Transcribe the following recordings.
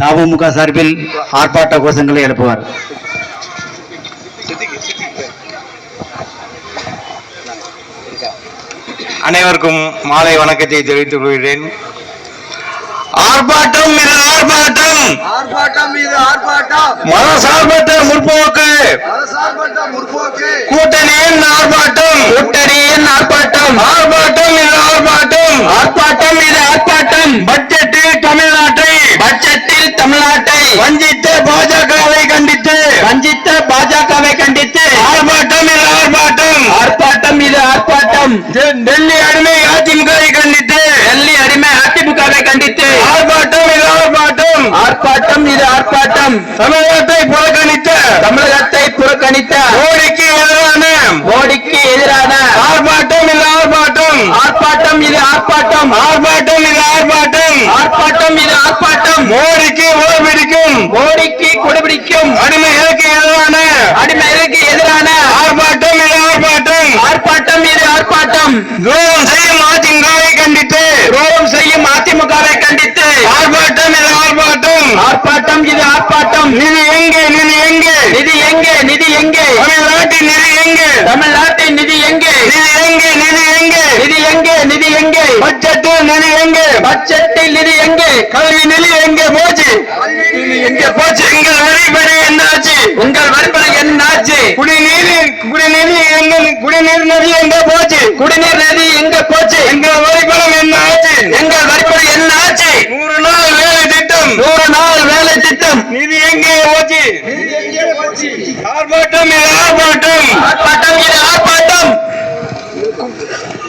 தமுக சார்பில் ஆர்ப்பாட்ட கோஷங்களை எழுப்புவார். அனைவருக்கும் மாலை வணக்கத்தை தெரிவித்துக் கொள்கிறேன். ஆர்ப்பாட்டம் இது ஆர்ப்பாட்டம். ஆர்ப்பாட்டம் மீது ஆர்ப்பாட்டம். மதசார்பற்ற முற்போக்கு. முற்போக்கு. கூட்டணியின் ஆர்ப்பாட்டம். கூட்டணியின் ஆர்ப்பாட்டம் இது ஆர்ப்பாட்டம் ஆர்ப்பாட்டம் இது ஆர்ப்பாட்டம் பட்ஜெட்டில் தமிழ்நாட்டை பட்ஜெட்டில் தமிழ்நாட்டை வஞ்சித்த பாஜகவை கண்டித்து வஞ்சித்த பாஜகவை கண்டித்து ஆர்ப்பாட்டம் இது ஆர்ப்பாட்டம். ஆர்ப்பாட்டம் இது ஆர்ப்பாட்டம். டெல்லி அடிமை அதிமுகவை கண்டித்து டெல்லி அடிமை அதிமுகவை கண்டித்து ஆர்ப்பாட்டம் இது ஆர்ப்பாட்டம். ஆர்ப்பாட்டம் இது ஆர்ப்பாட்டம். தமிழகத்தை புறக்கணித்த தமிழகத்தை புறக்கணித்த மோடிக்கு எதிரான மோடிக்கு எதிரான ஆர்ப்பாட்டம் இது ஆர்ப்பாட்டம். ஆர்ப்பாட்டம் இது ஆர்ப்பாட்டம். ஆர்ப்பாட்டம் இது ஆர்ப்பாட்டம் ஆர்ப்பாட்டம் இது ஆர்ப்பாட்டம் மோடிக்கு ஓய்வெடுக்கும் மோடிக்கு கொடுபிடிக்கும். அடிமைகளுக்கு எதிரான? அடிமைகளுக்கு எதிரான? ஆர்ப்பாட்டம் இது ஆர்ப்பாட்டம். ஆர்ப்பாட்டம் இது ஆர்ப்பாட்டம். துரோகம் செய்யும் அதிமுகவை கண்டித்து. துரோகம் செய்யும் அதிமுகவை கண்டித்து. ஆர்ப்பாட்டம் இது ஆர்ப்பாட்டம். ஆர்ப்பாட்டம் இது ஆர்ப்பாட்டம். நிதி எங்கே? நிதி எங்கே? நிதி எங்கே? நிதி எங்கே? தமிழ்நாட்டின் நிதி எங்கே? தமிழ்நாட்டின் நிதி எங்கே? நிதி எங்கே? நிதி எங்கே? பட்ஜெட்டில் நிதி எங்கே? பட்ஜெட்டில் நிதி எங்கே? கல்வி நிதி எங்கே போச்சு? எங்கே போச்சு? எங்கள் வரிப்படை என்னாச்சு? உங்கள் வரிப்படை என்னாச்சு? குடிநீர் குடிநீர் எங்க குடிநீர் நதி எங்க போச்சு? குடிநீர் நதி எங்க போச்சு? எங்கள் வரிப்படம் என்ன ஆச்சு எங்கள் வரிப்படம் என்ன ஆச்சு நூறு நாள் வேலை திட்டம் நூறு நாள் வேலை திட்டம் நிதி எங்கே போச்சு ஆர்ப்பாட்டம் இது ஆர்ப்பாட்டம் ஆர்ப்பாட்டம் இது ஆர்ப்பாட்டம்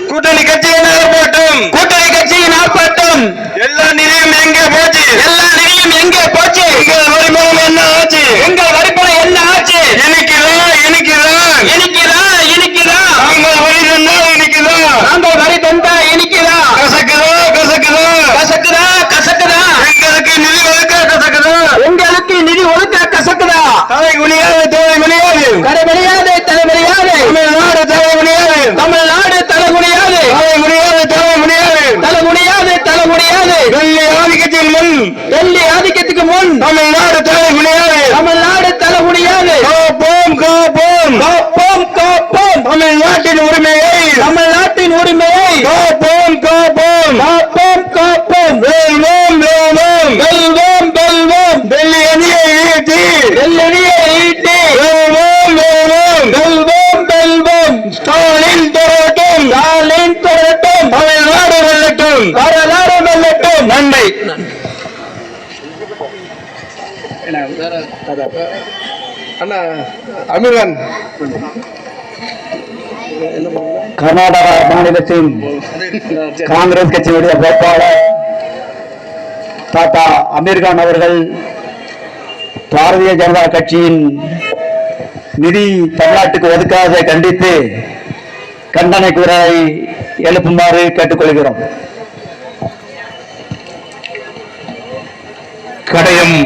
கூட்டணி கட்சியின் ஆர்ப்பாட்டம் கூட்டணி கட்சியின் ஆர்ப்பாட்டம் எல்லா நிதியும் எங்கே போச்சு எல்லா நிதியும் எங்கே போச்சு எங்கள் வரிபணம் என்ன ஆச்சு எங்கள் வரிபணம் என்ன ஆச்சு இனிக்குதா இனிக்குதா இனிக்குதா இனிக்குதா நாங்கள் வரி தந்தா இனிக்குதா நாங்கள் வரி தந்தா இனிக்குதா கசக்குதா கசக்குதா கசக்குதா கசக்குதா எங்களுக்கு நிதி ஒதுக்க கசக்குதா எங்களுக்கு நிதி ஒதுக்க கசக்குதா தலை குனியாது தலை குனியாது குனியாது தலை குனியாது தமிழ்நாடு தலை குனியாது தமிழ்நாடு தலை குனியாது தலை குனியாது தலை குனியாது தலை குனியாது தலை குனியாது டெல்லி ஆதிக்கத்தின் முன் டெல்லி ஆதிக்கத்துக்கு முன் தமிழ்நாடு தலை அண்ணா அமீர்கான் கர்நாடகா மாநிலத்தின் காங்கிரஸ் கட்சியினுடைய வேட்பாளர் தாத்தா அமீர்கான் அவர்கள் பாரதிய ஜனதா கட்சியின் நிதி தமிழ்நாட்டுக்கு ஒதுக்காததை கண்டித்து கண்டனை குரலை எழுப்புமாறு கேட்டுக்கொள்கிறோம். கடையம்